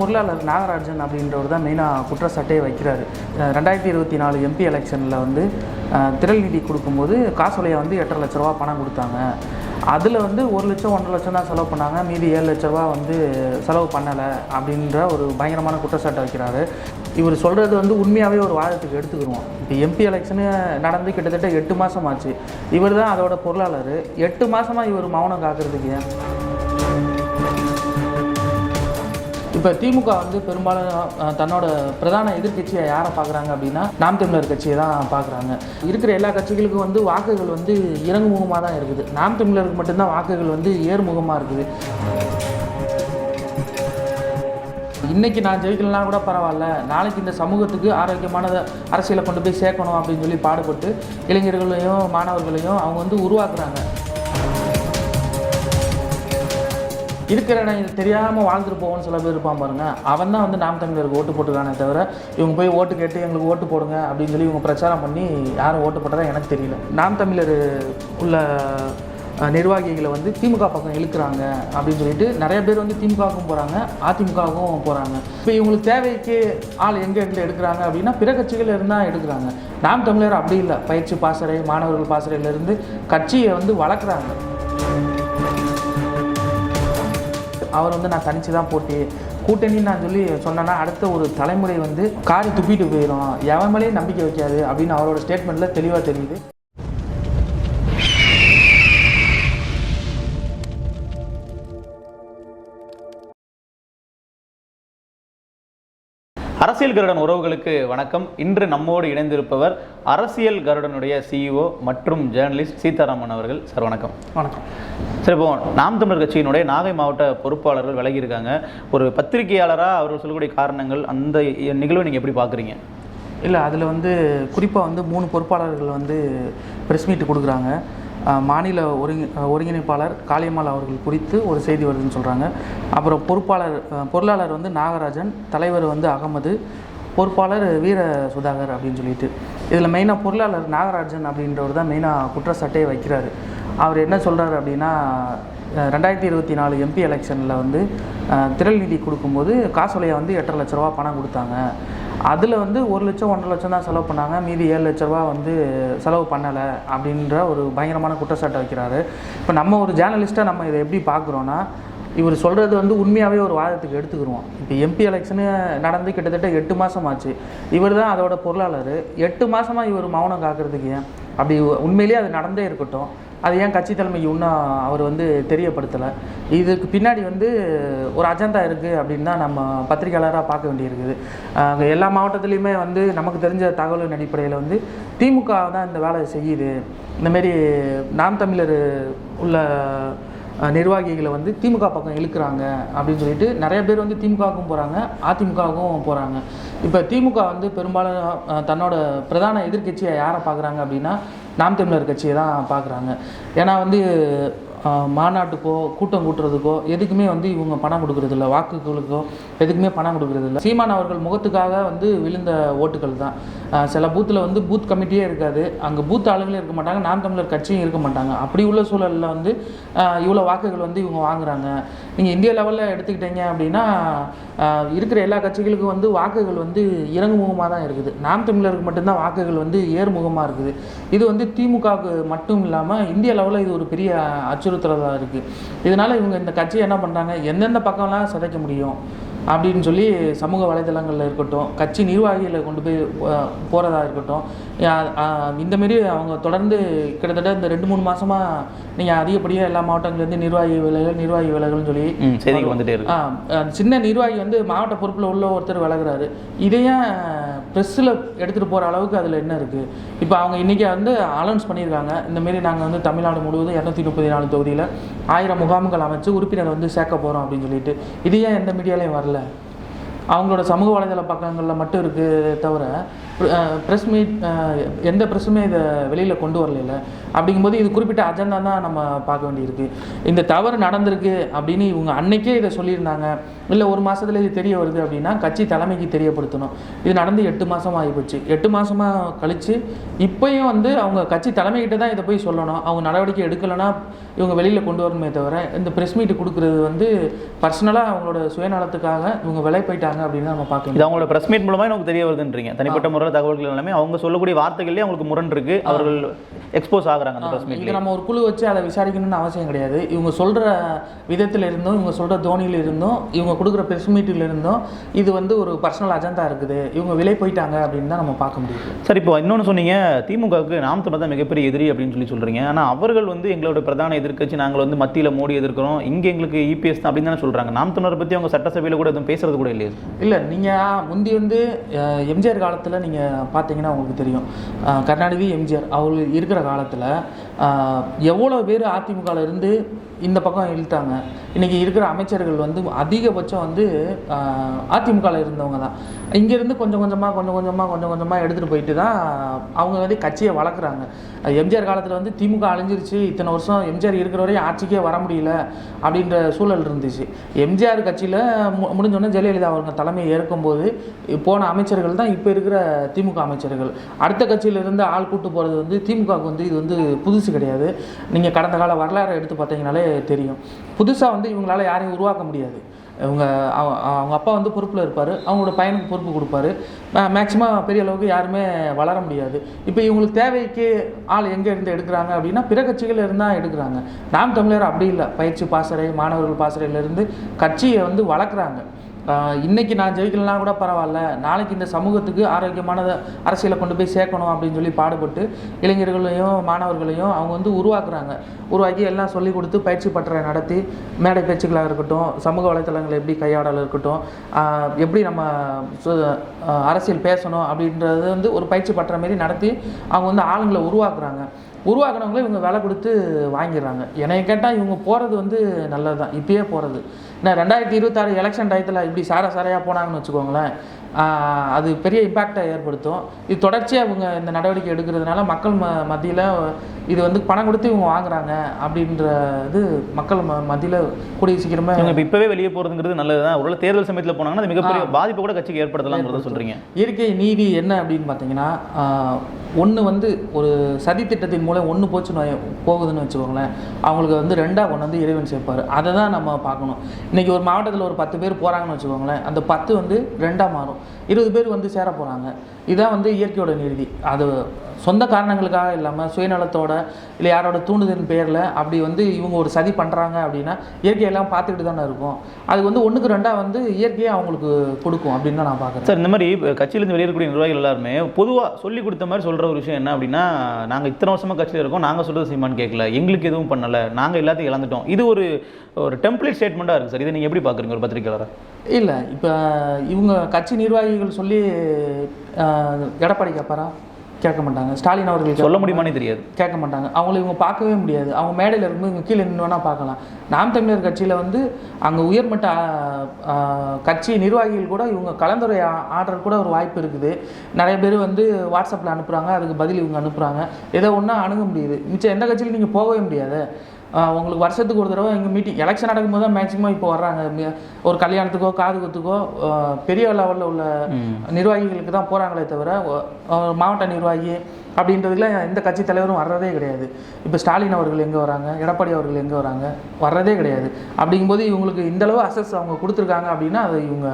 பொருளாளர் நாகராஜன் அப்படின்றவர் தான் மெயினாக குற்றச்சாட்டே வைக்கிறாரு. ரெண்டாயிரத்தி இருபத்தி நாலு எம்பி எலெக்ஷனில் வந்து திரள் நிதி கொடுக்கும்போது காசோலையை வந்து எட்டரை லட்ச ரூபா பணம் கொடுத்தாங்க. அதில் வந்து ஒரு லட்சம் ஒன்றரை லட்சம் தான் செலவு பண்ணாங்க. மீதி ஏழு லட்ச ரூபா வந்து செலவு பண்ணலை அப்படின்ற ஒரு பயங்கரமான குற்றச்சாட்டை வைக்கிறாரு. இவர் சொல்கிறது வந்து உண்மையாகவே ஒரு வாதத்துக்கு எடுத்துக்கிடுவோம் இப்போ எம்பி எலெக்ஷனு நடந்து கிட்டத்தட்ட எட்டு மாதம் ஆச்சு. இவர் தான் அதோட பொருளாளர். எட்டு மாதமாக இவர் மௌனம் காக்கிறதுக்கு இப்போ திமுக வந்து பெரும்பாலும் தன்னோட பிரதான எதிர்க்கட்சியை யாரை பார்க்குறாங்க அப்படின்னா நாம் தமிழர் கட்சியை தான் பார்க்குறாங்க. இருக்கிற எல்லா கட்சிகளுக்கும் வந்து வாக்குகள் வந்து இறங்குமுகமாக தான் இருக்குது. நாம் தமிழருக்கு மட்டும்தான் வாக்குகள் வந்து ஏறுமுகமாக இருக்குது. இன்னைக்கு நான் ஜெயிக்கலாம் கூட பரவாயில்ல. நாளைக்கு இந்த சமூகத்துக்கு ஆரோக்கியமான அரசியலை கொண்டு போய் சேர்க்கணும் அப்படின்னு சொல்லி பாடுபட்டு இளைஞர்களையும் மாணவர்களையும் அவங்க வந்து உருவாக்குறாங்க. இருக்கிற இடம் தெரியாமல் வாழ்ந்துட்டு போவோம்னு சில பேர் இருப்பான் பாருங்க. அவன் தான் வந்து நாம் தமிழருக்கு ஓட்டு போட்டுக்கானே தவிர இவங்க போய் ஓட்டு கேட்டு எங்களுக்கு ஓட்டு போடுங்க அப்படின்னு சொல்லி இவங்க பிரச்சாரம் பண்ணி யாரும் ஓட்டு போட்டதா எனக்கு தெரியல. நாம் தமிழர் உள்ள நிர்வாகிகளை வந்து திமுக பக்கம் இழுக்கிறாங்க அப்படின்னு சொல்லிட்டு நிறைய பேர் வந்து திமுகவுக்கும் போகிறாங்க அதிமுகவுக்கும் போகிறாங்க இப்போ இவங்களுக்கு தேவைக்கு ஆள் எங்கே எங்கே எடுக்கிறாங்க அப்படின்னா பிற கட்சிகள் இருந்தால் எடுக்கிறாங்க. நாம் தமிழர் அப்படி இல்லை. பயிற்சி பாசறை மாணவர்கள் பாசறையிலேருந்து கட்சியை வந்து வளர்க்குறாங்க. அவர் வந்து நான் தனிச்சு தான் போட்டி. கூட்டணின்னு நான் சொல்லி சொன்னேன்னா அடுத்த ஒரு தலைமுறை வந்து காரி துப்பிட்டு போயிடும் எவன் மேலேயும் நம்பிக்கை வைக்காது அப்படின்னு அவரோட ஸ்டேட்மெண்ட்டில் தெளிவாக தெரியுது. அரசியல் கருடன் உறவுகளுக்கு வணக்கம். இன்று நம்மோடு இணைந்திருப்பவர் அரசியல் கருடனுடைய சிஇஓ மற்றும் ஜேர்னலிஸ்ட் சீதாராமன் அவர்கள். சார் வணக்கம். வணக்கம். சரி இப்போ நாம் தமிழர் கட்சியினுடைய நாகை மாவட்ட பொறுப்பாளர்கள் விலகி இருக்காங்க ஒரு பத்திரிகையாளராக அவர்கள் சொல்லக்கூடிய காரணங்கள் அந்த நிகழ்வை நீங்கள் எப்படி பார்க்குறீங்க? இல்லை அதில் வந்து குறிப்பாக வந்து மூணு பொறுப்பாளர்கள் வந்து ப்ரெஸ் மீட் கொடுக்குறாங்க. மாநில ஒருங்கி ஒருங்கிணைப்பாளர் காளியம்மாள் அவர்கள் குறித்து ஒரு செய்தி வருதுன்னு சொல்கிறாங்க அப்புறம் பொறுப்பாளர் பொருளாளர் வந்து நாகராஜன் தலைவர் வந்து அகமது பொறுப்பாளர் வீர சுதாகர் அப்படின்னு சொல்லிட்டு. இதில் மெயினாக பொருளாளர் நாகராஜன் அப்படின்றவர் தான் மெயினாக குற்றச்சாட்டையே வைக்கிறாரு. அவர் என்ன சொல்கிறாரு அப்படின்னா ரெண்டாயிரத்தி இருபத்தி நாலு எம்பி எலெக்ஷனில் வந்து திரள் நிதி கொடுக்கும்போது காசோலையை வந்து எட்டரை லட்ச ரூபா பணம் கொடுத்தாங்க. அதில் வந்து ஒரு லட்சம் ஒன்றரை லட்சம் தான் செலவு பண்ணாங்க. மீதி ஏழு லட்ச ரூபா வந்து செலவு பண்ணலை அப்படின்ற ஒரு பயங்கரமான குற்றச்சாட்டை வைக்கிறாரு. இப்போ நம்ம ஒரு ஜேர்னலிஸ்ட்டாக நம்ம இதை எப்படி பார்க்குறோன்னா இவர் சொல்கிறது வந்து உண்மையாகவே ஒரு வாதத்துக்கு எடுத்துக்கிடுவோம் இப்போ எம்பி எலெக்ஷனு நடந்து கிட்டத்தட்ட எட்டு மாதம் ஆச்சு. இவர் தான் அதோட பொருளாளர். எட்டு மாதமாக இவர் மௌனம் காக்கிறதுக்கு ஏன்? அப்படி உண்மையிலேயே அது நடந்தே இருக்கட்டும். அது ஏன் கட்சி தலைமைக்கு இன்னும் அவர் வந்து தெரியப்படுத்தலை. இதுக்கு பின்னாடி வந்து ஒரு அஜெண்டா இருக்குது அப்படின்னு தான் நம்ம பத்திரிகையாளராக பார்க்க வேண்டியிருக்குது. அங்கே எல்லா மாவட்டத்துலேயுமே வந்து நமக்கு தெரிஞ்ச தகவலின் அடிப்படையில் வந்து திமுக தான் இந்த வேலையை செய்யுது. இந்தமாரி நாம் தமிழர் உள்ள நிர்வாகிகளை வந்து திமுக பக்கம் இழுக்கிறாங்க அப்படின்னு சொல்லிட்டு நிறைய பேர் வந்து திமுகவுக்கும் போகிறாங்க அதிமுகவுக்கும் போகிறாங்க இப்போ திமுக வந்து பெரும்பாலும் தன்னோட பிரதான எதிர்க்கட்சியை யாரை பார்க்குறாங்க அப்படின்னா நாம் தமிழர் கட்சியை தான் பார்க்குறாங்க. ஏன்னா வந்து மாநாட்டுக்கோ கூட்டம் கூட்டுறதுக்கோ எதுக்குமே வந்து இவங்க பணம் கொடுக்கறதில்ல வாக்குகளுக்கோ எதுக்குமே பணம் கொடுக்கறதில்ல. சீமான் அவர்கள் முகத்துக்காக வந்து விழுந்த ஓட்டுகள் தான். சில பூத்தில் வந்து பூத் கமிட்டியே இருக்காது. அங்கே பூத் ஆளுங்களே இருக்க மாட்டாங்க நாம் தமிழர் கட்சியும் இருக்க மாட்டாங்க. அப்படி உள்ள சூழலில் வந்து இவ்வளோ வாக்குகள் வந்து இவங்க வாங்குறாங்க. நீங்கள் இந்திய லெவலில் எடுத்துக்கிட்டீங்க அப்படின்னா இருக்கிற எல்லா கட்சிகளுக்கும் வந்து வாக்குகள் வந்து இறங்குமுகமாக தான் இருக்குது. நாம் தமிழருக்கு மட்டும்தான் வாக்குகள் வந்து ஏறுமுகமாக இருக்குது. இது வந்து திமுகவுக்கு மட்டும் இல்லாமல் இந்திய லெவலில் இது ஒரு பெரிய அச்சுறுத்தலாக இருக்குது இதனால் இவங்க இந்த கட்சியை என்ன பண்ணுறாங்க எந்தெந்த பக்கம்லாம் சிதைக்க முடியும்? அப்படின்னு சொல்லி சமூக வலைதளங்களில் இருக்கட்டும் கட்சி நிர்வாகிகளை கொண்டு போய் போறதா இருக்கட்டும் யா- அஹ், இந்த மாரி அவங்க தொடர்ந்து கிட்டத்தட்ட இந்த ரெண்டு மூணு மாசமாக நீங்கள் அதிகப்படியாக எல்லா மாவட்டங்கள்லேருந்து நிர்வாகி விலைகள் நிர்வாகி விலைகள்னு சொல்லி ம் செய்திகள் வந்துட்டே இருக்கு. சின்ன நிர்வாகி வந்து மாவட்ட பொறுப்பில் உள்ள ஒருத்தர் விலகுறாரு இதையே ப்ரெஸ்ஸில் எடுத்துகிட்டு போகிற அளவுக்கு அதில் என்ன இருக்குது இப்போ அவங்க இன்றைக்கி வந்து அலௌன்ஸ் பண்ணியிருக்காங்க. இந்தமாரி நாங்கள் வந்து தமிழ்நாடு முழுவதும் இரநூத்தி முப்பத்தி நாலு தொகுதியில் ஆயிரம் முகாம்கள் அமைச்சு உறுப்பினர் வந்து சேர்க்க போகிறோம் அப்படின்னு சொல்லிட்டு. இது ஏன் எந்த மீடியாலையும் வரல? அவங்களோட சமூக வலைதள பக்கங்களில் மட்டும் இருக்குது தவிர ப்ரெஸ் மீட் எந்த ப்ரெஸ்ஸுமே இதை வெளியில் கொண்டு வரல அப்படிங்கும்போது இது குறிப்பிட்ட அஜெண்டா தான் நம்ம பார்க்க வேண்டியிருக்கு. இந்த தவறு நடந்திருக்கு அப்படின்னு இவங்க அன்னைக்கே இதை சொல்லியிருந்தாங்க. இல்லை ஒரு மாசத்துல இது தெரிய வருது அப்படின்னா கட்சி தலைமைக்கு தெரியப்படுத்தணும். இது நடந்து எட்டு மாதம் ஆகிப்போச்சு. எட்டு மாதமாக கழித்து இப்போயும் வந்து அவங்க கட்சி தலைமைக்கிட்ட தான் இதை போய் சொல்லணும். அவங்க நடவடிக்கை எடுக்கலைன்னா இவங்க வெளியில் கொண்டு வரணுமே தவிர இந்த ப்ரெஸ் மீட் கொடுக்குறது வந்து பர்சனலாக அவங்களோட சுயநலத்துக்காக இவங்க விலை போயிட்டாங்க அப்படின்னு நம்ம பார்க்கணும் இது அவங்களோட பிரஸ் மீட் மூலமா நமக்கு தெரிய வருதுன்றீங்க. தனிப்பட்ட முறையில் தகவல்கள் எல்லாமே அவங்க சொல்லக்கூடிய வார்த்தைகளே அவங்களுக்கு முரண் இருக்கு. அவர்கள் எக்ஸ்போஸ் ஆகுறாங்க அந்த பிரஸ் மீட்ல நம்ம ஒரு குழு வச்சு அதை விசாரிக்கணும்னு அவசியம் கிடையாது. இவங்க சொல்கிற விதத்தில் இருந்தும் இவங்க சொல்கிற தோனியில் இருந்தும் இவங்க கொடுக்குற ப்ரெஸ் மீட்டில் இருந்தும் இது வந்து ஒரு பர்சனல் அஜெண்டா இருக்குது. இவங்க விலை போயிட்டாங்க அப்படின்னு தான் நம்ம பார்க்க முடியுது. சார் இப்போ இன்னொன்று சொன்னீங்க திமுகவுக்கு நாம் தான் மிகப்பெரிய எதிரி அப்படின்னு சொல்லி சொல்றீங்க. ஆனா அவர்கள் வந்து எங்களோட பிரதான எதிர்க்கட்சி நாங்கள் வந்து மத்தியில மோடி எதிர்க்கிறோம். இங்க எங்களுக்கு இபிஎஸ் தான் அப்படின்னு தானே சொல்றாங்க. நாம் தமிழரை பத்தி அவங்க சட்டசபையில கூட எதுவும் பேசுறது கூட இல்லையா இல்லை நீங்கள் முந்தி வந்து எம்ஜிஆர் காலத்தில் நீங்கள் பார்த்தீங்கன்னா உங்களுக்கு தெரியும். கருணாநிதி எம்ஜிஆர் அவர் இருக்கிற காலத்தில் எவ்வளோ பேர் அதிமுகவில் இருந்து இந்த பக்கம் இழுத்தாங்க. இன்றைக்கி இருக்கிற அமைச்சர்கள் வந்து அதிகபட்சம் வந்து அதிமுகவில் இருந்தவங்க தான். இங்கேருந்து கொஞ்சம் கொஞ்சமாக கொஞ்சம் கொஞ்சமாக கொஞ்சம் கொஞ்சமாக எடுத்துகிட்டு போயிட்டு தான் அவங்க வந்து கட்சியை வளர்க்குறாங்க. எம்ஜிஆர் காலத்தில் வந்து திமுக அழிஞ்சிருச்சு. இத்தனை வருஷம் எம்ஜிஆர் இருக்கிற வரையும் ஆட்சிக்கே வர முடியல அப்படின்ற சூழல் இருந்துச்சு. எம்ஜிஆர் கட்சியில் மு முடிஞ்சோடனே ஜெயலலிதா அவங்க தலைமையை ஏற்கும்போது போன அமைச்சர்கள் தான் இப்போ இருக்கிற திமுக அமைச்சர்கள். அடுத்த கட்சியிலிருந்து ஆள் கூட்டு போகிறது வந்து திமுகவுக்கு வந்து இது வந்து புதுசு கிடையாது. நீங்கள் கடந்த கால வரலாறை எடுத்து பார்த்தீங்கனாலே தெரியும். புதுசாக வந்து இவங்களால யாரையும் உருவாக்க முடியாது. இவங்க அவ- அவங்க அப்பா வந்து பொறுப்பில் இருப்பார். அவங்களோட பையனுக்கு பொறுப்பு கொடுப்பாரு. மேக்ஸிமம் பெரிய அளவுக்கு யாருமே வளர முடியாது. இப்போ இவங்களுக்கு தேவைக்கு ஆள் எங்கே இருந்து எடுக்கிறாங்க அப்படின்னா பிற கட்சிகள் இருந்தால் எடுக்கிறாங்க. நாம் தமிழர் அப்படி இல்லை. பயிற்சி பாசறை மாணவர்கள் பாசறையிலேருந்து கட்சியை வந்து வளர்க்குறாங்க. இன்றைக்கி இன்னைக்கு நான் ஜெயிக்கலனா கூட பரவாயில்ல. நாளைக்கு இந்த சமூகத்துக்கு ஆரோக்கியமான அரசியலை கொண்டு போய் சேர்க்கணும் அப்படின்னு சொல்லி பாடுபட்டு இளைஞர்களையும் மாணவர்களையும் அவங்க வந்து உருவாக்குறாங்க. உருவாக்கி எல்லாம் சொல்லி கொடுத்து பயிற்சி பட்டறை நடத்தி மேடை பேச்சுக்களாக இருக்கட்டும் சமூக வலைத்தளங்களை எப்படி கையாடல் இருக்கட்டும் எப்படி நம்ம சு- அரசியல் பேசணும் அப்படின்றது வந்து ஒரு பயிற்சி பற்ற மாரி நடத்தி அவங்க வந்து ஆளுங்களை உருவாக்குறாங்க. உருவாக்குனவங்களே இவங்க விலை கொடுத்து வாங்கிடுறாங்க. என்னை கேட்டால் இவங்க போகிறது வந்து நல்லது தான் இப்பயே போகிறது நான் ரெண்டாயிரத்தி இருபத்தாறு எலெக்ஷன் டயத்தில் இப்படி சார சாரையாக போனாங்கன்னு வச்சுக்கோங்களேன். அது பெரிய இம்பேக்டை ஏற்படுத்தும். இது தொடர்ச்சியாக இவங்க இந்த நடவடிக்கை எடுக்கிறதுனால மக்கள் ம மத்தியில் இது வந்து பணம் கொடுத்து இவங்க வாங்குறாங்க அப்படின்ற இது மக்கள் ம மத்தியில் கூடிய சீக்கிரமே இவங்க இப்போ இப்பவே வெளியே போறதுங்கிறது நல்லதுதான் ஒருவேளை தேர்தல் சமயத்தில் போனாங்கன்னா அது மிகப்பெரிய பாதிப்பு கூட கட்சிக்கு ஏற்படுத்தலாம்ங்கிறத சொல்றீங்க. இயற்கை நீதி என்ன அப்படின்னு பார்த்தீங்கன்னா ஒன்று வந்து ஒரு சதி திட்டத்தின் மூலம் ஒன்று போச்சு நோய் போகுதுன்னு வச்சுக்கோங்களேன். அவங்களுக்கு வந்து ரெண்டாக கொண்டு வந்து இறைவன் சேர்ப்பார். அதை தான் நம்ம பார்க்கணும். இன்றைக்கி ஒரு மாவட்டத்தில் ஒரு பத்து பேர் போகிறாங்கன்னு வச்சுக்கோங்களேன். அந்த பத்து வந்து ரெண்டாக மாறும். இருபது பேர் வந்து சேர போகிறாங்க இதுதான் வந்து இயற்கையோட நிறுதி அது சொந்த காரணங்களுக்காக இல்லாமல் சுயநலத்தோட இல்லை யாரோட தூண்டுதலின் பேரில் அப்படி வந்து இவங்க ஒரு சதி பண்ணுறாங்க அப்படின்னா இயற்கையெல்லாம் பார்த்துக்கிட்டு தானே இருக்கும். அது வந்து ஒன்றுக்கு ரெண்டாக வந்து இயற்கையை அவங்களுக்கு கொடுக்கும் அப்படின்னு தான் நான் பார்க்குறேன். சார் இந்த மாதிரி கட்சியிலேருந்து வெளியேறக்கூடிய நிர்வாகிகள் எல்லாருமே பொதுவாக சொல்லி கொடுத்த மாதிரி சொல்கிற ஒரு விஷயம் என்ன அப்படின்னா நாங்கள் இத்தனை வருஷமாக கட்சியில் இருக்கோம் நாங்கள் சொல்கிறது சீமான்னு கேட்கல எங்களுக்கு எதுவும் பண்ணலை நாங்கள் எல்லாத்தையும் இழந்துட்டோம். இது ஒரு ஒரு டெம்ப்ளேட் ஸ்டேட்மெண்ட்டாக இருக்குது சார். இதை நீங்கள் எப்படி பார்க்குறீங்க ஒரு பத்திரிகையாளராக இல்லை இப்போ இவங்க கட்சி நிர்வாகிகள் சொல்லி எடப்பாடி கேட்பாரா கேட்க மாட்டாங்க. ஸ்டாலின் அவர்கள் சொல்ல முடியுமானே தெரியாது. கேட்க மாட்டாங்க. அவங்கள இவங்க பார்க்கவே முடியாது. அவங்க மேடையில் இருக்கும்போது இவங்க கீழே நின்று வேணால் பார்க்கலாம். நாம் தமிழர் கட்சியில் வந்து அங்கே உயர்மட்ட கட்சி நிர்வாகிகள் கூட இவங்க கலந்துரை ஆடுறது கூட ஒரு வாய்ப்பு இருக்குது. நிறைய பேர் வந்து வாட்ஸ்அப்பில் அனுப்புகிறாங்க அதுக்கு பதில் இவங்க அனுப்புகிறாங்க ஏதோ ஒன்றா அணுக முடியுது. மிச்சம் எந்த கட்சியிலும் நீங்கள் போகவே முடியாது. உங்களுக்கு வருஷத்துக்கு ஒரு தடவை எங்கள் மீட்டிங் எலெக்ஷன் நடக்கும்போது தான் மேக்ஸிமம் இப்போ வர்றாங்க. ஒரு கல்யாணத்துக்கோ காது குத்துக்கோ பெரிய லெவலில் உள்ள நிர்வாகிகளுக்கு தான் போகிறாங்களே தவிர மாவட்ட நிர்வாகி அப்படின்றதுல எந்த கட்சி தலைவரும் வர்றதே கிடையாது. இப்போ ஸ்டாலின் அவர்கள் எங்கே வராங்க எடப்பாடி அவர்கள் எங்கே வராங்க வர்றதே கிடையாது. அப்படிங்கும்போது இவங்களுக்கு இந்த அளவு அசஸ் அவங்க கொடுத்துருக்காங்க அப்படின்னா அதை இவங்க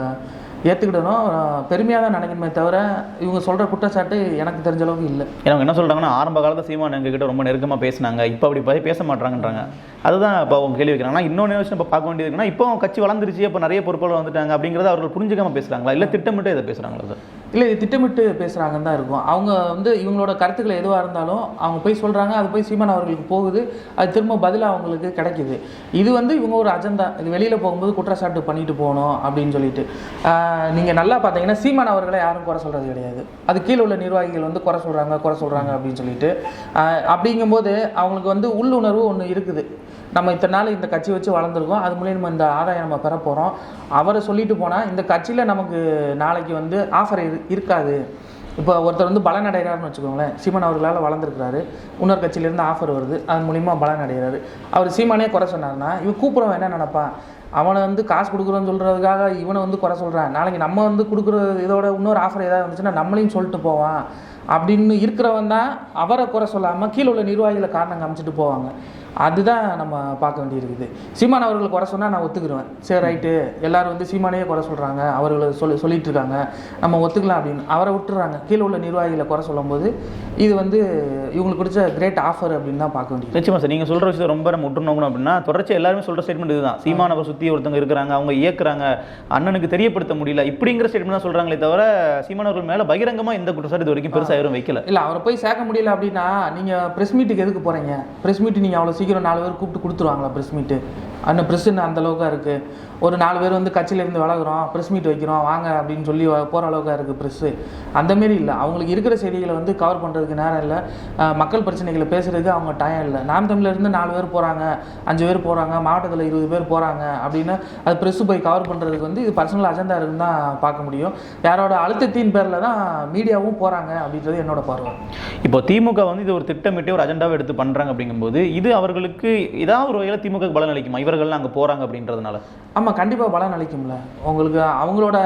ஏற்றுக்கிடணும் பெருமையாக தான் நினைக்கணுமே தவிர இவங்க சொல்கிற குற்றச்சாட்டு எனக்கு தெரிஞ்ச அளவுக்கு இல்லை. அவங்க என்ன சொல்றாங்கன்னா ஆரம்ப காலத்துல சீமான் எங்ககிட்ட ரொம்ப நெருக்கமா பேசினாங்க. இப்போ அப்படி பே- பேச மாட்டாங்கன்றாங்க அதுதான் இப்போ அவங்க கேள்வி வைக்கிறாங்க. இன்னொன்று விஷயம் இப்போ பார்க்க வேண்டியது இருக்குன்னா இப்போ கட்சி வளர்ந்துருச்சு இப்போ நிறைய பொறுப்புகள் வந்துட்டாங்க அப்படிங்கிறத அவர்கள் புரிஞ்சுக்காம பேசுறாங்களா? இல்லை திட்டமிட்டு இதை பேசுறாங்களா சார்? இல்லை இது திட்டமிட்டு பேசுகிறாங்கன்னு தான் இருக்கும். அவங்க வந்து இவங்களோட கருத்துக்கள் எதுவாக இருந்தாலும் அவங்க போய் சொல்கிறாங்க அது போய் சீமான் அவர்களுக்கு போகுது. அது திரும்ப பதிலாக அவங்களுக்கு கிடைக்குது. இது வந்து இவங்க ஒரு அஜெண்டா. இது வெளியில் போகும்போது குற்றச்சாட்டு பண்ணிட்டு போகணும் அப்படின்னு சொல்லிட்டு. நீங்கள் நல்லா பார்த்தீங்கன்னா சீமான் அவர்களை யாரும் குறை சொல்கிறது கிடையாது. அது கீழே உள்ள நிர்வாகிகள் வந்து குறை சொல்கிறாங்க குறை சொல்கிறாங்க அப்படின்னு சொல்லிட்டு. அப்படிங்கும்போது அவங்களுக்கு வந்து உள்ளுணர்வு ஒன்று இருக்குது. நம்ம இத்தனை நாள் இந்த கட்சி வச்சு வளர்ந்துருக்கோம் அது மூலியம் நம்ம இந்த ஆதாயம் நம்ம பெற போகிறோம் அவரை சொல்லிட்டு போனால் இந்த கட்சியில் நமக்கு நாளைக்கு வந்து ஆஃபர் இருக்காது. இப்போ ஒருத்தர் வந்து பலன் அடைகிறாருன்னு வச்சுக்கோங்களேன் சீமான் அவர்களால் வளர்ந்துருக்கிறாரு. இன்னொரு கட்சியிலேருந்து ஆஃபர் வருது அதன் மூலிமா பலன் அடைகிறாரு அவர் சீமானே குறை சொன்னார்னா இவன் கூப்பிட்றவன் என்ன நினைப்பான் அவனை வந்து காசு கொடுக்குறோன்னு சொல்கிறதுக்காக இவனை வந்து குறை சொல்கிறான் நாளைக்கு நம்ம வந்து கொடுக்குற இதோட இன்னொரு ஆஃபர் ஏதாவது வந்துச்சுன்னா நம்மளையும் சொல்லிட்டு போவான். அப்படின்னு இருக்கிறவன் தான் அவரை குறை சொல்லாமல் கீழே உள்ள நிர்வாகிகளை காரணம் காமிச்சிட்டு போவாங்க. அதுதான் நம்ம பார்க்க வேண்டியிருக்குது. சீமான் அவர்கள் குறை சொன்னால் நான் ஒத்துக்கிடுவேன். சரி ரைட்டு. எல்லாரும் வந்து சீமானையே குறை சொல்கிறாங்க அவர்களை சொல்லி சொல்லிட்டு இருக்காங்க நம்ம ஒத்துக்கலாம் அப்படின்னு. அவரை விட்டுறாங்க. கீழே உள்ள நிர்வாகிகளை குறை சொல்லும்போது இது வந்து இவங்களுக்கு பிடிச்ச கிரேட் ஆஃபர் அப்படின்னு தான் பார்க்க வேண்டியது நிச்சயமா சார். நீங்கள் சொல்கிற விஷயம் ரொம்ப நம்ம உற்று நோக்கணும் அப்படின்னா தொடர்ச்சி எல்லாருமே சொல்கிற ஸ்டேட்மெண்ட் இதுதான். சீமானவர் சுற்றி ஒருத்தவங்க இருக்கிறாங்க அவங்க இயக்குறாங்க. அண்ணனுக்கு தெரியப்படுத்த முடியல. இப்படிங்கிற ஸ்டேட்மெண்ட் தான் சொல்கிறாங்களே தவிர சீமானவர்கள் மேலே பகிரங்கமாக எந்த குற்றச்சாட்டு இது வரைக்கும் பெருசாக யாரும் வைக்கல. இல்லை அவரை போய் சேர்க்க முடியல அப்படின்னா நீங்கள் ப்ரெஸ் மீட்டுக்கு எதுக்கு போகிறீங்க ப்ரெஸ் மீட் நீங்கள் அவ்வளோ சீக்கிரம் நாலு பேர் கூப்பிட்டு கொடுத்துருவாங்களா ப்ரெஸ் மீட்டு அந்த ப்ரெஸ் அந்த அளவுக்கு இருக்குது ஒரு நாலு பேர் வந்து கட்சியிலேருந்து விலகுறோம் ப்ரெஸ் மீட் வைக்கிறோம் வாங்க அப்படின்னு சொல்லி போகிற அளவுக்கு இருக்குது ப்ரெஸ்ஸு அந்தமாரி இல்லை. அவங்களுக்கு இருக்கிற செய்திகளை வந்து கவர் பண்ணுறதுக்கு நேரம் இல்லை. மக்கள் பிரச்சனைகளை பேசுறதுக்கு அவங்க டைம் இல்லை. நாம் தமிழ்லேருந்து நாலு பேர் போகிறாங்க அஞ்சு பேர் போகிறாங்க மாவட்டத்தில் இருபது பேர் போகிறாங்க அப்படின்னு அது ப்ரெஸ்ஸு போய் கவர் பண்ணுறதுக்கு வந்து இது பர்சனல் அஜெண்டா இருக்குன்னு தான் பார்க்க முடியும். யாரோட அழுத்தத்தின் பேரில் தான் மீடியாவும் போகிறாங்க அப்படின்றது என்னோட பார்வை. இப்போ திமுக வந்து இது ஒரு திட்டமிட்டு ஒரு அஜெண்டாவை எடுத்து பண்ணுறாங்க அப்படிங்கும்போது இது அவர்களுக்கு ஏதாவது ஒரு வகையில் திமுக பலன் அளிக்குமா இவர்கள்லாம் அங்கே போகிறாங்க அப்படின்றதுனால. ஆமாம் கண்டிப்பாக பலன் அளிக்கும்ல. உங்களுக்கு அவங்களோட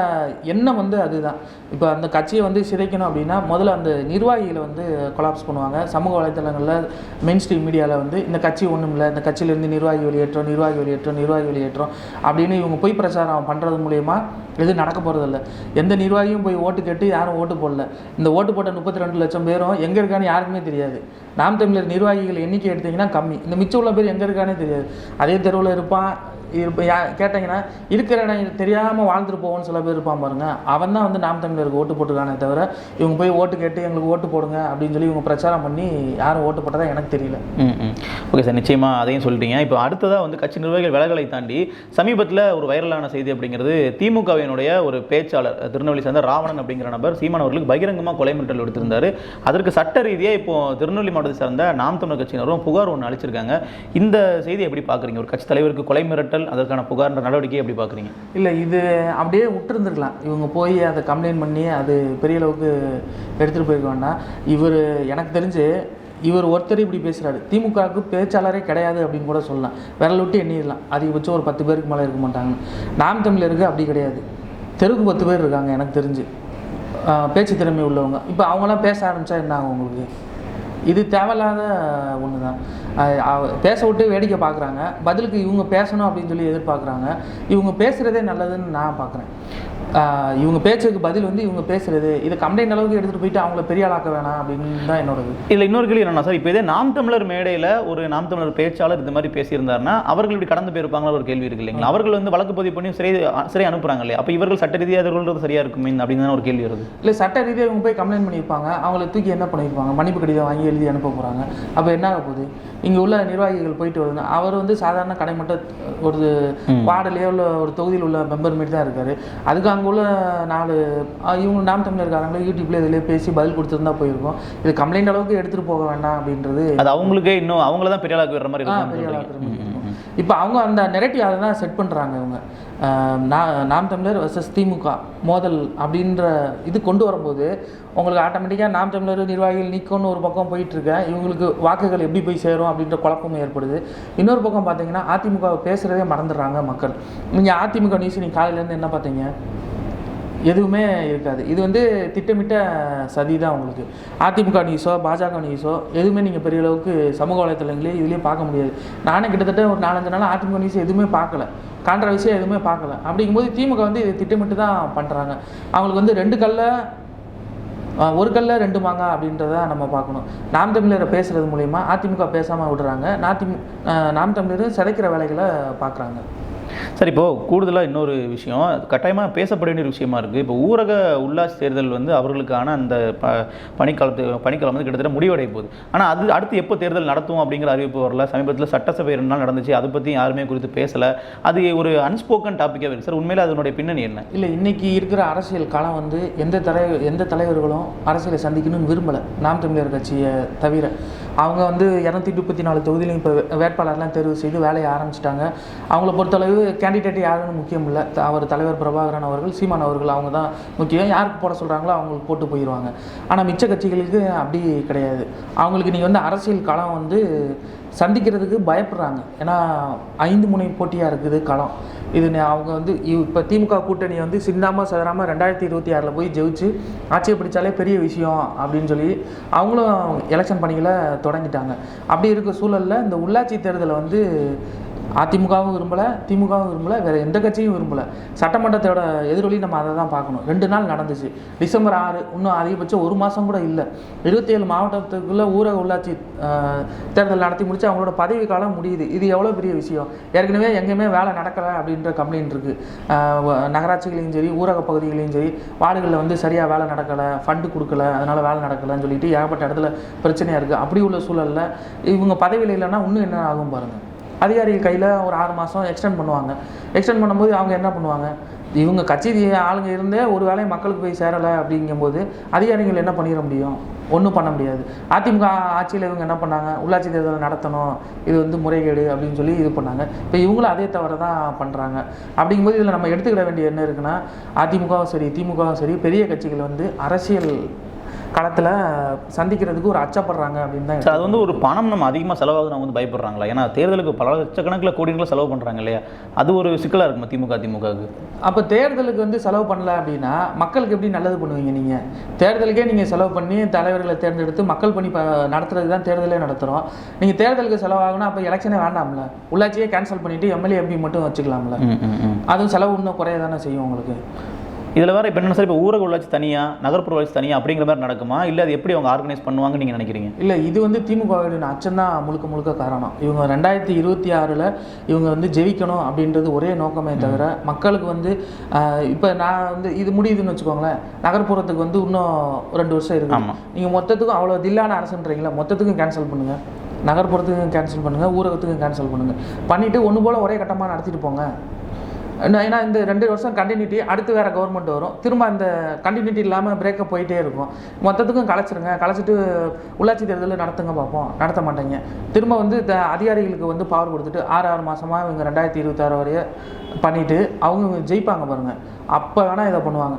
எண்ணம் வந்து அதுதான். இப்போ அந்த கட்சியை வந்து சிதைக்கணும் அப்படின்னா முதல்ல அந்த நிர்வாகிகளை வந்து கொலாப்ஸ் பண்ணுவாங்க. சமூக வலைத்தளங்களில் மெயின் ஸ்ட்ரீம் மீடியாவில் வந்து இந்த கட்சி ஒன்றும் இல்லை இந்த கட்சியிலேருந்து நிர்வாகி வெளியேற்றோம் நிர்வாகி வெளியேற்றோம் நிர்வாகி வெளியேற்றோம் அப்படின்னு இவங்க பொய் பிரச்சாரம் பண்ணுறது மூலயமா எதுவும் நடக்க போகிறதில்ல எந்த நிர்வாகியும் போய் ஓட்டு கேட்டு யாரும் ஓட்டு போடல. இந்த ஓட்டு போட்ட முப்பத்தி ரெண்டு லட்சம் பேரும் எங்கே இருக்கான்னு யாருக்குமே தெரியாது. நாம் தமிழர் நிர்வாகிகள் எண்ணிக்கை எடுத்தீங்கன்னா கம்மி. இந்த மிச்சம் உள்ள பேர் எங்கே இருக்கானே தெரியாது. அதே தெருவில் இருப்பான் இப்போ யா கேட்டிங்கன்னா இருக்கிற இடம் தெரியாமல் வாழ்ந்துட்டு போவோம்னு சில பேர் இருப்பான் பாருங்க. அவன் தான் வந்து நாம் தமிழருக்கு ஓட்டு போட்டுருக்கானே தவிர இவங்க போய் ஓட்டு கேட்டு எங்களுக்கு ஓட்டு போடுங்க அப்படின்னு சொல்லி இவங்க பிரச்சாரம் பண்ணி யாரும் ஓட்டு போட்டதா எனக்கு தெரியல. ம் ம். ஓகே சார் நிச்சயமாக அதையும் சொல்லிட்டீங்க. இப்போ அடுத்ததாக வந்து கட்சி நிர்வாகிகள் விலகலை தாண்டி சமீபத்தில் ஒரு வைரலான செய்தி அப்படிங்கிறது திமுகவினுடைய ஒரு பேச்சாளர் திருநெல்வேலி சேர்ந்த ராவணன் அப்படிங்கிற நபர் சீமான் அவர்களுக்கு பகிரங்கமாக கொலை மிரட்டல் எடுத்திருந்தார் அதற்கு சட்ட ரீதியாக இப்போ திருநெல்வேலி மாவட்டத்தை சார்ந்த நாம் தமிழர் கட்சியினரும் புகார் ஒன்று அளிச்சிருக்காங்க. இந்த செய்தி எப்படி பார்க்குறீங்க ஒரு கட்சி தலைவருக்கு கொலை மிரட்டல் அதற்கான புகார்ன்ற நடவடிக்கையை எப்படி பார்க்குறீங்க? இல்லை இது அப்படியே விட்டுருந்துருக்கலாம். இவங்க போய் அதை கம்ப்ளைண்ட் பண்ணி அது பெரிய அளவுக்கு எடுத்துகிட்டு போயிருக்க வேண்டாம். இவர் எனக்கு தெரிஞ்சு இவர் ஒருத்தர் இப்படி பேசுகிறாரு திமுகவுக்கு பேச்சாளரே கிடையாது அப்படின்னு கூட சொல்லலாம். விரல் விட்டு எண்ணிடலாம். அதிகபட்சம் ஒரு பத்து பேருக்கு மேலே இருக்க மாட்டாங்க. நாம் தமிழருக்கு அப்படி கிடையாது. தெருக்கு பத்து பேர் இருக்காங்க எனக்கு தெரிஞ்சு. பேச்சு திறமை உள்ளவங்க. இப்போ அவங்களாம் பேச ஆரம்பித்தா என்ன ஆகும் உங்களுக்கு? இது தேவையில்லாத ஒன்று தான் பேச விட்டு வேடிக்கை பார்க்குறாங்க. பதிலுக்கு இவங்க பேசணும் அப்படின்னு சொல்லி எதிர்பார்க்குறாங்க. இவங்க பேசுகிறதே நல்லதுன்னு நான் பார்க்குறேன். இவங்க பேச்சுக்கு பதில் வந்து இவங்க பேசுகிறது இதை கம்ப்ளைண்ட் அளவுக்கு எடுத்துகிட்டு போயிட்டு அவங்கள பெரிய ஆளாக்க வேணாம் அப்படின்னு தான் என்னோட இது இதில் இன்னொரு கேள்வி என்னன்னா சார் இப்போ இதே நாம் தமிழர் மேடையில் ஒரு நாம் தமிழர் பேச்சாளர் இந்த மாதிரி பேசியிருந்தாருன்னா அவர்கள் இப்படி கடந்து போயிருப்பாங்களா ஒரு கேள்வி இருக்கு இல்லைங்களா? அவர்கள் வந்து வழக்கு பதிவு பண்ணி சிறை சிறை அனுப்புறாங்க இல்லையா? அப்போ இவர்கள் சட்ட ரீதியாக எதிர்கொள்றது சரியா இருக்குமே அப்படின்னு ஒரு கேள்வி வருது. இல்லை சட்ட ரீதியாக இவங்க போய் கம்ப்ளைண்ட் பண்ணியிருப்பாங்க. அவங்கள தூக்கி என்ன பண்ணியிருப்பாங்க? மன்னிப்பு கடிதம் வாங்கி எழுதி அனுப்ப போகிறாங்க அப்போ என்ன ஆக போகுது? இங்கே உள்ள நிர்வாகிகள் போயிட்டு வருதுன்னா அவர் வந்து சாதாரண கடைமட்ட ஒரு வார்டுலேயோ உள்ள ஒரு தொகுதியில் உள்ள மெம்பர் மாரி தான் இருக்காரு. அதுக்கு அங்கே உள்ள நாலு இவங்க நாம் தமிழர்காரங்களே யூடியூப்ல இதிலே பேசி பதில் கொடுத்துருந்தா போயிருக்கோம் இது கம்ப்ளைண்ட் அளவுக்கு எடுத்துகிட்டு போக வேண்டாம் அப்படின்றது அது அவங்களுக்கே இன்னும் அவங்கள தான் பெரிய ஆளாக்கு வர்ற மாதிரி பெரிய சொல்றீங்க. இப்போ அவங்க அந்த நெரட்டிவ் அதை தான் செட் பண்ணுறாங்க இவங்க. நா- நாம் தமிழர் வர்சஸ் திமுக மோதல் அப்படின்ற இது கொண்டு வரும்போது உங்களுக்கு ஆட்டோமேட்டிக்காக நாம் தமிழர் நிர்வாகிகள் நீக்கம்னு ஒரு பக்கம் போயிட்டுருக்கேன் இவங்களுக்கு வாக்குகள் எப்படி போய் சேரும் அப்படின்ற குழப்பமும் ஏற்படுது. இன்னொரு பக்கம் பார்த்தீங்கன்னா அதிமுக பேசுகிறதே மறந்துடுறாங்க மக்கள். நீங்கள் அதிமுக நியூஸ் நீங்கள் காலையிலேருந்து என்ன பார்த்தீங்க? எதுவுமே இருக்காது. இது வந்து திட்டமிட்ட சதி தான் உங்களுக்கு. அதிமுக நியூஸோ பாஜக நியூஸோ எதுவுமே நீங்கள் பெரிய அளவுக்கு சமூக வலைத்தளங்களே இதுலேயே பார்க்க முடியாது. நானே கிட்டத்தட்ட ஒரு நாலஞ்சு நாள் அதிமுக நியூஸ் எதுவுமே பார்க்கல. காண்ட்ரா விஷயம் எதுவுமே பார்க்கல. அப்படிங்கும்போது திமுக வந்து இது திட்டமிட்டு தான் பண்ணுறாங்க அவங்களுக்கு வந்து ரெண்டு கல்ல ஒரு கல்ல ரெண்டு மாங்காய் அப்படின்றத நம்ம பார்க்கணும். நாம் தமிழரை பேசுறது மூலிமா அதிமுக பேசாமல் விடுறாங்க. நாத்திமு நாம் தமிழரும் சிதைக்கிற வேலைகளை பார்க்குறாங்க. சரி இப்போது கூடுதலாக இன்னொரு விஷயம். கட்டாயமாக பேசப்பட வேண்டிய ஒரு விஷயமா இருக்குது இப்போ ஊரக உள்ளாட்சி தேர்தல் வந்து அவர்களுக்கான அந்த ப பணிக்காலத்து பணிக்காலம் வந்து கிட்டத்தட்ட முடிவடைய போகுது. ஆனால் அது அடுத்து எப்போ தேர்தல் நடத்தும் அப்படிங்கிற அறிவிப்பு வரல. சமீபத்தில் சட்டசபை ரெண்டு நாள் நடந்துச்சு. அதை பற்றி யாருமே குறித்து பேசலை. அது ஒரு அன்ஸ்போக்கன் டாப்பிக்காக இருக்குது சார் உண்மையில் அதனுடைய பின்னணி என்ன? இல்லை இன்னைக்கு இருக்கிற அரசியல் காலம் வந்து எந்த தலை எந்த தலைவர்களும் அரசியலை சந்திக்கணும்னு விரும்பலை. நாம் தமிழர் கட்சியை தவிர. அவங்க வந்து இரநூத்தி முப்பத்தி நாலு தொகுதியிலையும் இப்போ வேட்பாளர்லாம் தேர்வு செய்து வேலையை ஆரம்பிச்சிட்டாங்க. அவங்கள பொறுத்தளவு கேண்டிடேட் யாருன்னு முக்கியம் இல்லை. த- அவர் தலைவர் பிரபாகரன் அவர்கள் சீமான் அவர்கள் அவங்க தான் முக்கியம். யாருக்கு போட சொல்கிறாங்களோ அவங்களுக்கு போட்டு போயிடுவாங்க. ஆனால் மிச்ச கட்சிகளுக்கு அப்படி கிடையாது. அவங்களுக்கு நீங்கள் வந்து அரசியல் களம் வந்து சந்திக்கிறதுக்கு பயப்படுறாங்க. ஏன்னா ஐந்து முனை போட்டியாக இருக்குது களம். இது அவங்க வந்து இப்போ திமுக கூட்டணி வந்து சிந்தாமல் சதராமல் ரெண்டாயிரத்தி இருபத்தி ஆறில் போய் ஜெயிச்சு ஆட்சியை பிடிச்சாலே பெரிய விஷயம் அப்படின்னு சொல்லி அவங்களும் எலெக்ஷன் பணிகளை தொடங்கிட்டாங்க. அப்படி இருக்க சூழலில் இந்த உள்ளாட்சி தேர்தலை வந்து அதிமுகவும் விரும்பலை திமுகவும் விரும்பலை வேறு எந்த கட்சியும் விரும்பலை. சட்டமன்றத்தோட எதிரொலி நம்ம அதை தான் பார்க்கணும். ரெண்டு நாள் நடந்துச்சு. டிசம்பர் ஆறு இன்னும் அதிகபட்சம் ஒரு மாதம் கூட இல்லை. இருபத்தி ஏழு மாவட்டத்துக்குள்ளே ஊரக உள்ளாட்சி தேர்தல் நடத்தி முடிச்சு அவங்களோட பதவி காலம் முடியுது. இது எவ்வளோ பெரிய விஷயம்? ஏற்கனவே எங்கேயுமே வேலை நடக்கலை அப்படின்ற கம்ப்ளைண்ட் இருக்குது நகராட்சிகளையும் சரி ஊரக பகுதிகளையும் சரி வார்டுகளில் வந்து சரியாக வேலை நடக்கலை ஃபண்டு கொடுக்கல அதனால் வேலை நடக்கலைன்னு சொல்லிட்டு ஏகப்பட்ட இடத்துல பிரச்சனையாக இருக்குது அப்படி உள்ள சூழலில் இவங்க பதவியில் இல்லைன்னா இன்னும் என்ன ஆகும் பாருங்கள் அதிகாரிகள் கையில் ஒரு ஆறு மாதம் எக்ஸ்டெண்ட் பண்ணுவாங்க. எக்ஸ்டெண்ட் பண்ணும்போது அவங்க என்ன பண்ணுவாங்க? இவங்க கட்சி ஆளுங்க இருந்தே ஒரு வேலையை மக்களுக்கு போய் சேரலை அப்படிங்கும்போது அதிகாரிகள் என்ன பண்ணிட முடியும்? ஒன்றும் பண்ண முடியாது. அதிமுக ஆட்சியில் இவங்க என்ன பண்ணாங்க? உள்ளாட்சி தேர்தலை நடத்தணும். இது வந்து முறைகேடு அப்படின்னு சொல்லி இது பண்ணாங்க. இப்போ இவங்களும் அதே தவிர தான் பண்ணுறாங்க அப்படிங்கும்போது இதில் நம்ம எடுத்துக்கிட வேண்டிய என்ன இருக்குன்னா அதிமுகவும் சரி திமுகவும் சரி பெரிய கட்சிகள் வந்து அரசியல் களத்தில் சந்திக்கிறதுக்கு ஒரு அச்சப்படுறாங்க அப்படின்னு தான் அது வந்து ஒரு பணம் நம்ம அதிகமாக செலவாகுது அவங்க வந்து பயப்படுறாங்களா? ஏன்னா தேர்தலுக்கு பல லட்சக்கணக்கில் கோடிகளை செலவு பண்ணுறாங்க இல்லையா? அது ஒரு சிக்கலாக இருக்குமா திமுக திமுகவுக்கு அப்போ தேர்தலுக்கு வந்து செலவு பண்ணல அப்படின்னா மக்களுக்கு எப்படி நல்லது பண்ணுவீங்க நீங்கள் தேர்தலுக்கே நீங்கள் செலவு பண்ணி தலைவர்களை தேர்ந்தெடுத்து மக்கள் பணி நடத்துறது தான் தேர்தலே நடத்துகிறோம் நீங்கள் தேர்தலுக்கு செலவாகணும் அப்போ எலெக்ஷனே வேண்டாம்ல. உள்ளாட்சியே கேன்சல் பண்ணிவிட்டு எம்எல்ஏ எம்பி மட்டும் வச்சுக்கலாம்ல. அதுவும் செலவு இன்னும் குறைய தானே செய்யும் உங்களுக்கு? இதில் வேறு இப்போ என்ன சார் இப்போ ஊரக உள்ளாட்சி தனியாக நகர்ப்புற உள்ளாட்சி தனியாக அப்படிங்கிற மாதிரி நடக்குமா? இல்லை அது எப்படி அவங்க ஆர்கனைஸ் பண்ணுவாங்கன்னு நீங்கள் நினைக்கிறீங்க? இல்லை இது வந்து திமுகவின் அச்சம் தான் முழுக்க முழுக்க காரணம். இவங்க ரெண்டாயிரத்தி இருபத்தி ஆறில் இவங்க வந்து ஜெயிக்கணும் அப்படின்றது ஒரே நோக்கமே தவிர மக்களுக்கு வந்து இப்போ நான் வந்து இது முடியுதுன்னு வச்சுக்கோங்களேன். நகர்ப்புறத்துக்கு வந்து இன்னும் ரெண்டு வருஷம் இருக்கு. நீங்கள் மொத்தத்துக்கும் அவ்வளோ தில்லான அரசுன்றீங்களா மொத்தத்துக்கும் கேன்சல் பண்ணுங்கள் நகர்ப்புறத்துக்கும் கேன்சல் பண்ணுங்கள் ஊரகத்துக்கும் கேன்சல் பண்ணுங்கள் பண்ணிவிட்டு ஒன்று போல் ஒரே கட்டமாக நடத்திட்டு போங்க. ஏன்னா இந்த ரெண்டு வருஷம் கண்டினியூட்டி அடுத்து வேறு கவர்மெண்ட் வரும். திரும்ப அந்த கண்டினியூட்டி இல்லாமல் பிரேக்கப் போயிட்டே இருக்கும். மொத்தத்துக்கும் கலைச்சிருங்க. கலைச்சிட்டு உள்ளாட்சி தேர்தலில் நடத்துங்க பார்ப்போம். நடத்த மாட்டேங்க. திரும்ப வந்து த அதிகாரிகளுக்கு வந்து பவர் கொடுத்துட்டு ஆறு ஆறு மாதமாக இவங்க ரெண்டாயிரத்தி இருபத்தாறு வரைய பண்ணிவிட்டு அவங்க ஜெயிப்பாங்க பாருங்கள் அப்போ வேணால் இதை பண்ணுவாங்க.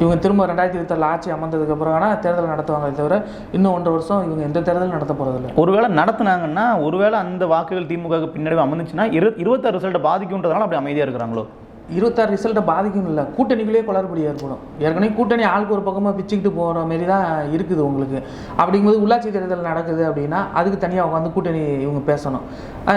இவங்க திரும்ப ரெண்டாயிரத்தி இருபத்தாறில் ஆட்சி அமர்ந்ததுக்கப்புறம் வேணால் தேர்தல் நடத்துவாங்க தவிர இன்னும் ஒன்றரை வருஷம் இவங்க எந்த தேர்தலும் நடத்த போகிறதில்ல ஒருவேளை நடத்துனாங்கன்னா ஒருவேளை அந்த வாக்குகள் திமுகவுக்கு பின்னடைவு அமர்ந்துச்சுன்னா இரு இருபத்தாறு ரிசல்ட்டை பாதிக்குன்றதுனால அப்படி அமைதியாக இருக்கிறாங்களோ? இருபத்தாறு ரிசல்ட்டை பாதிக்கும் இல்லை கூட்டணிக்குள்ளேயே குளறுபடி ஏற்படும் ஏற்கனவே கூட்டணி ஆளுக்கு ஒரு பக்கமாக பிச்சுக்கிட்டு போகிற மாரி தான் இருக்குது உங்களுக்கு. அப்படிங்கும்போது உள்ளாட்சி தேர்தல் நடக்குது அப்படின்னா அதுக்கு தனியாக உட்காந்து கூட்டணி இவங்க பேசணும்.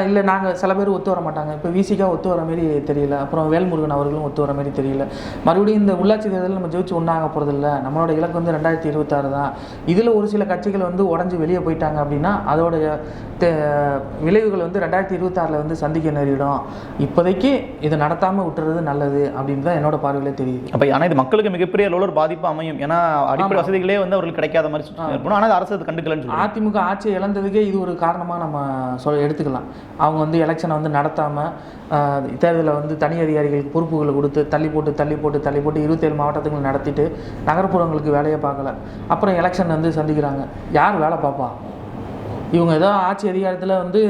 இல்லை நாங்கள் சில பேர் ஒத்து வர மாட்டாங்க. இப்போ விசிக்காக ஒத்து வர மாரி தெரியல. அப்புறம் வேல்முருகன் அவர்களும் ஒத்து வர மாரி தெரியல. மறுபடியும் இந்த உள்ளாட்சி தேர்தல் நம்ம ஜெயிச்சு ஒன்றாக போகிறதில்ல நம்மளோட இலக்கு வந்து ரெண்டாயிரத்தி இருபத்தாறு தான். இதில் ஒரு சில கட்சிகள் வந்து உடஞ்சி வெளியே போயிட்டாங்க அப்படின்னா அதோடைய தே- விளைவுகள் வந்து ரெண்டாயிரத்தி இருபத்தாறில் வந்து சந்திக்க நேரிடும். இப்போதைக்கு இதை நடத்தாமல் விட்டுறது நல்லது அப்படின்னு தான் என்னோட பார்வையிலே தெரியுது. அப்போ ஆனால் இது மக்களுக்கு மிகப்பெரிய அளவில் ஒரு பாதிப்பு அமையும். ஏன்னா அடிப்படை வசதிகளே வந்து அவர்களுக்கு கிடைக்காத மாதிரி இருக்கணும் ஆனால் அது அரசு அது கண்டுக்கலன்னு அதிமுக ஆட்சியை இழந்ததுக்கே இது ஒரு காரணமாக நம்ம சொல் எடுத்துக்கலாம். அவங்க வந்து எலெக்ஷனை வந்து நடத்தாமல் தேர்தலில் வந்து தனி அதிகாரிகளுக்கு பொறுப்புகளை கொடுத்து தள்ளி போட்டு தள்ளி போட்டு தள்ளி போட்டு இருபத்தேழு மாவட்டத்துக்கு நடத்திட்டு நகர்ப்புறங்களுக்கு வேலையை பார்க்கல. அப்புறம் எலெக்ஷன் வந்து சந்திக்கிறாங்க. யார் வேலை பார்ப்பா? இவங்க ஏதோ ஆட்சி அதிகாரத்தில் வந்து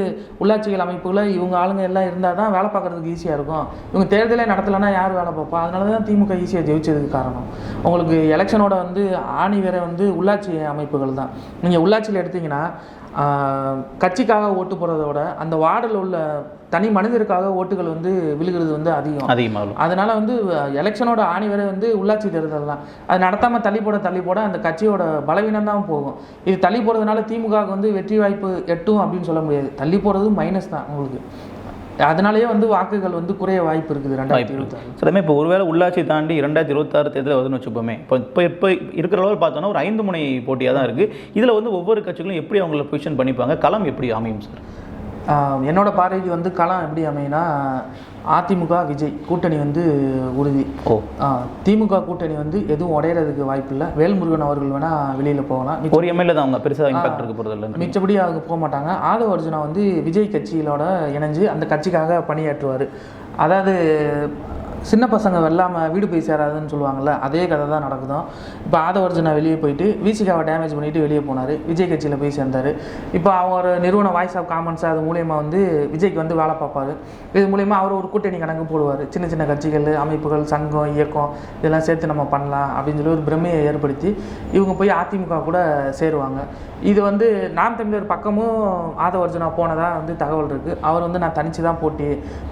உள்ளாட்சிகள் அமைப்புகளை இவங்க ஆளுங்க எல்லாம் இருந்தால் தான் வேலை பார்க்குறதுக்கு ஈஸியாக இருக்கும். இவங்க தேர்தலே நடத்தலைன்னா யார் வேலை பார்ப்பா? அதனால தான் திமுக ஈஸியாக ஜெயிச்சதுக்கு காரணம். உங்களுக்கு எலெக்ஷனோட வந்து ஆணி வேற வந்து உள்ளாட்சி அமைப்புகள் தான். நீங்கள் உள்ளாட்சியில் எடுத்தீங்கன்னா கட்சிக்காக ஓட்டு போடுறத விட அந்த வார்டில் உள்ள தனி மனிதருக்காக ஓட்டுகள் வந்து விழுகிறது வந்து அதிகம். அதிகமாகும். அதனால வந்து எலெக்ஷனோட ஆணி வரை வந்து உள்ளாட்சி தேர்தல் தான். அது நடத்தாமல் தள்ளி போட தள்ளி போட அந்த கட்சியோட பலவீனம் தான் போகும். இது தள்ளி போடுறதுனால திமுகவுக்கு வந்து வெற்றி வாய்ப்பு எட்டும் அப்படின்னு சொல்ல முடியாது. தள்ளி போடுறது மைனஸ் தான் உங்களுக்கு. அதனாலேயே வந்து வாக்குகள் வந்து குறைய வாய்ப்பு இருக்குது ரெண்டாயிரத்தி இருபத்தாறு. சிலமே இப்போ ஒருவேளை உள்ளாட்சி தாண்டி இரண்டாயிரத்தி இருபத்தாறு தேர்தல் வருதுன்னு வச்சுப்போமே இப்போ இப்போ இப்போ இருக்கிற அளவில் பார்த்தோன்னா ஒரு ஐந்து முனை போட்டியாக தான் இருக்குது இதில் வந்து ஒவ்வொரு கட்சிகளும் எப்படி அவங்கள பொசிஷன் பண்ணிப்பாங்க? களம் எப்படி அமையும் சார் ஆஹ் என்னோட பார்வைக்கு வந்து களம் எப்படி அமையும்னா அதிமுக விஜய் கூட்டணி வந்து உறுதி. ஓ. திமுக கூட்டணி வந்து எதுவும் உடையறதுக்கு வாய்ப்பு இல்லை. வேல்முருகன் அவர்கள் வேணா வெளியில் போகலாம். ஒரு எம்எல்ஏ தான் அவங்க. பெருசாக இம்பாக்ட் இருக்க போகிறது இல்லை மிச்சபடி அவங்க போக மாட்டாங்க. ஆதவ அர்ஜுனா வந்து விஜய் கட்சியிலோட இணைஞ்சு அந்த கட்சிக்காக பணியாற்றுவார். அதாவது சின்ன பசங்க வெள்ளாமல் வீடு போய் சேராதுன்னு சொல்லுவாங்கள்ல அதே கதை தான் நடக்குதும். இப்போ ஆதவர்ஜுனா வெளியே போயிட்டு விசிகாவை டேமேஜ் பண்ணிட்டு வெளியே போனார். விஜய் கட்சியில் போய் சேர்ந்தார். இப்போ அவர் நிறுவன வாய்ஸ் ஆஃப் காமன்ஸாக அது மூலயமா வந்து விஜய்க்கு வந்து வேலை பார்ப்பாரு. இது மூலயமா அவர் ஒரு கூட்டணி கணக்கு போடுவார். சின்ன சின்ன கட்சிகள் அமைப்புகள் சங்கம் இயக்கம் இதெல்லாம் சேர்த்து நம்ம பண்ணலாம் அப்படின்னு சொல்லி ஒரு பிரமையை ஏற்படுத்தி இவங்க போய் அதிமுக கூட சேருவாங்க. இது வந்து நாம் தமிழர் பக்கமும் ஆதவர்ஜுனா போனதாக வந்து தகவல் இருக்குது அவர் வந்து நான் தனித்து தான் போட்டி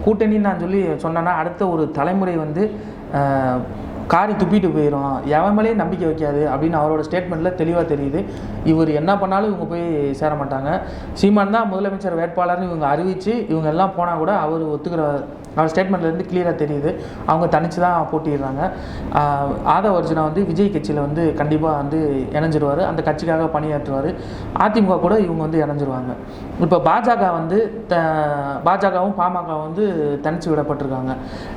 கூட்டணின்னு நான் சொல்லி சொன்னேன்னா அடுத்த ஒரு தலைமை தலைமுறை வந்து காரி துப்பிட்டு போயிடும் எவன் மேலேயே நம்பிக்கை வைக்காது அப்படின்னு அவரோட ஸ்டேட்மெண்ட்டில் தெளிவாக தெரியுது. இவர் என்ன பண்ணாலும் இவங்க போய் சேர மாட்டாங்க. சீமான் தான் முதலமைச்சர் வேட்பாளர்னு இவங்க அறிவித்து இவங்க எல்லாம் போனால் கூட அவர் ஒத்துக்கிற அவர் ஸ்டேட்மெண்ட்லேருந்து கிளியராக தெரியுது. அவங்க தனிச்சு தான் போட்டிடுறாங்க ஆதவ அர்ஜுனா வந்து விஜய் கட்சியில் வந்து கண்டிப்பாக வந்து இணைஞ்சிருவார். அந்த கட்சிக்காக பணியாற்றுவார். அதிமுக கூட இவங்க வந்து இணைஞ்சிருவாங்க. இப்போ பாஜக வந்து த பாஜகவும் பாமக வந்து தனிச்சு விடப்பட்டிருக்காங்க.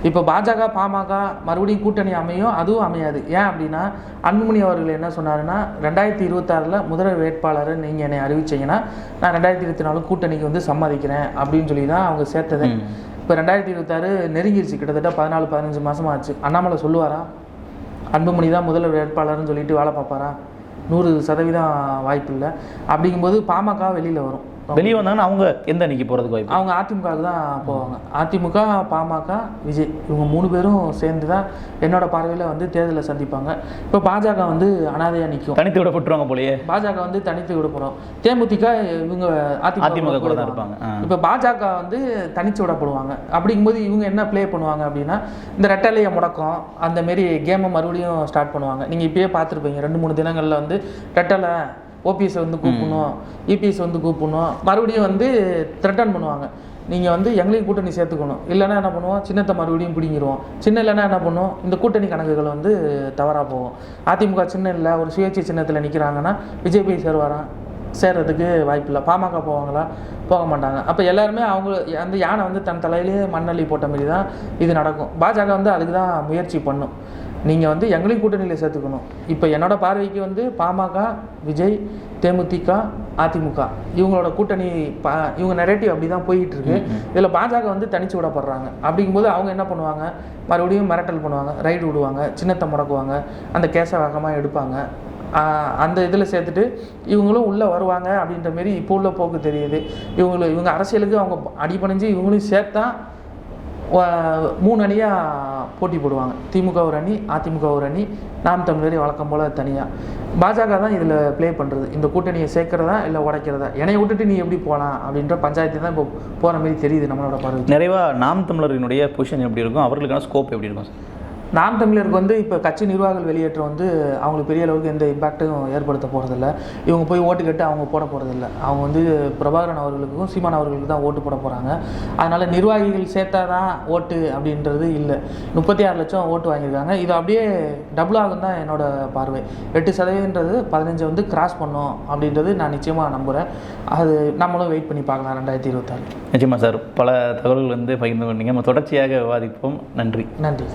இப்போ பாஜக பாமக மறுபடியும் கூட்டணி அமையும் அதுவும் அமையாது. ஏன் அப்படின்னா அன்புமணி அவர்கள் என்ன சொன்னாருன்னா ரெண்டாயிரத்தி இருபத்தாறில் முதல்வர் வேட்பாளரை நீங்கள் என்னை அறிவிச்சீங்கன்னா நான் ரெண்டாயிரத்தி இருபத்தி நாலு கூட்டணிக்கு வந்து சம்மதிக்கிறேன். அப்படின்னு சொல்லி தான் அவங்க சேர்த்தது. இப்போ ரெண்டாயிரத்தி இருபத்தாறு நெருங்கிருச்சு. கிட்டத்தட்ட பதினாலு பதினஞ்சு மாதம் ஆச்சு அண்ணாமலை சொல்லுவாரா? அன்புமணி தான் முதல்வர் வேட்பாளர்னு சொல்லிட்டு வேலை பார்ப்பாரா? நூறு சதவீதம் வாய்ப்பு இல்லை. அப்படிங்கும்போது பாமக வெளியில் வரும். வெளியே வந்தாங்கன்னா அவங்க எந்த அன்னைக்கு போகிறதுக்கு வாய்ப்பு? அவங்க அதிமுகவுக்கு தான் போவாங்க. அதிமுக பாமக விஜய். இவங்க மூணு பேரும் சேர்ந்து தான் என்னோட பார்வையில் வந்து தேர்தலை சந்திப்பாங்க. இப்போ பாஜக வந்து அனாதையாக நிற்கும் தனித்து விடப்பட்டுருவாங்க போலயே. பாஜக வந்து தனித்து விடப்படும் தேமுதிக இவங்க அதிமுக அதிமுக கூட தான். இருப்பாங்க. இப்போ பாஜக வந்து தனிச்சு விடப்படுவாங்க. அப்படிங்கும்போது இவங்க என்ன ப்ளே பண்ணுவாங்க அப்படின்னா இந்த ரெட்டலையை முடக்கம். அந்த மாரி கேமை மறுபடியும் ஸ்டார்ட் பண்ணுவாங்க. நீங்கள் இப்பயே பார்த்துருப்பீங்க. ரெண்டு மூணு தினங்களில் வந்து ரெட்டலை ஓபிஎஸ் வந்து கூப்பிடணும் இபிஎஸ் வந்து கூப்பிடணும். மறுபடியும் வந்து த்ரெட்டன் பண்ணுவாங்க. நீங்கள் வந்து எங்களையும் கூட்டணி சேர்த்துக்கணும். இல்லைன்னா என்ன பண்ணுவோம்? சின்னத்தை மறுபடியும் பிடிங்கிருவோம். சின்ன இல்லைன்னா என்ன பண்ணுவோம்? இந்த கூட்டணி கணக்குகள் வந்து தவறாக போகும். அதிமுக சின்ன இல்லை ஒரு சுயேட்சை சின்னத்தில் நிற்கிறாங்கன்னா விஜய் போய் சேருவாராம் சேர்றதுக்கு வாய்ப்பில்லை பாமக போவாங்களா? போக மாட்டாங்க. அப்போ எல்லாருமே அவங்க அந்த யானை வந்து தன் தலையிலேயே மண்ணள்ளி போட்ட மாதிரி தான் இது நடக்கும். பாஜக வந்து அதுக்கு தான் முயற்சி பண்ணும். நீங்கள் வந்து எங்களையும் கூட்டணியில் சேர்த்துக்கணும். இப்போ என்னோட பார்வைக்கு வந்து பாமக விஜய் தேமுதிக அதிமுக இவங்களோட கூட்டணி பா இவங்க நெரேட்டிவ் அப்படி தான் போயிட்டு இருக்கு இதில் பாஜக வந்து தனிச்சு விடப்படுறாங்க. அப்படிங்கும்போது அவங்க என்ன பண்ணுவாங்க? மறுபடியும் மிரட்டல் பண்ணுவாங்க. ரைடு விடுவாங்க. சின்னத்தை முடக்குவாங்க. அந்த கேஸை வேகமாக எடுப்பாங்க. அந்த இதில் சேர்த்துட்டு இவங்களும் உள்ளே வருவாங்க அப்படின்ற மாரி இப்போ உள்ள போக்கு தெரியுது. இவங்கள இவங்க அரசியலுக்கு அவங்க அடிபணிஞ்சு இவங்களையும் சேர்த்தா மூணு அணியாக போட்டி போடுவாங்க. திமுக ஒரு அணி அதிமுக ஒரு அணி நாம் தமிழர் வழக்கம் போல் தனியாக பாஜக தான் இதில் ப்ளே பண்ணுறது இந்த கூட்டணியை சேர்க்கறதா இல்லை உடைக்கிறதா? என்னைய விட்டுட்டு நீ எப்படி போகலாம் அப்படின்ற பஞ்சாயத்து தான் இப்போ போகிற மாதிரி தெரியுது நம்மளோட பார்வை நிறைவாக நாம் தமிழரினுடைய பொசிஷன் எப்படி இருக்கும்? அவர்களுக்கான ஸ்கோப் எப்படி இருக்கும் சார் நாம் தமிழருக்கு வந்து இப்போ கட்சி நிர்வாகிகள் வெளியேற்றம் வந்து அவங்களுக்கு பெரிய அளவுக்கு எந்த இம்பாக்ட்டும் ஏற்படுத்த போகிறதில்ல இவங்க போய் ஓட்டு கேட்டு அவங்க போட போகிறதில்ல அவங்க வந்து பிரபாகரன் அவர்களுக்கும் சீமான் அவர்களுக்கு தான் ஓட்டு போட போகிறாங்க அதனால் நிர்வாகிகள் சேர்த்தா தான் ஓட்டு அப்படின்றது இல்லை. முப்பத்தி ஆறு லட்சம் ஓட்டு வாங்கியிருக்காங்க. இது அப்படியே டபுள் ஆகும் தான் என்னோட பார்வை. எட்டு சதவீதன்றது பதினஞ்சு வந்து கிராஸ் பண்ணும் அப்படின்றது நான் நிச்சயமாக நம்புகிறேன் அது நம்மளும் வெயிட் பண்ணி பார்க்கலாம் ரெண்டாயிரத்தி இருபத்தாறு. நிச்சயமா சார். பல தகவல்கள் வந்து பகிர்ந்து கொண்டீங்க. நம்ம தொடர்ச்சியாக விவாதிப்போம். நன்றி. நன்றி.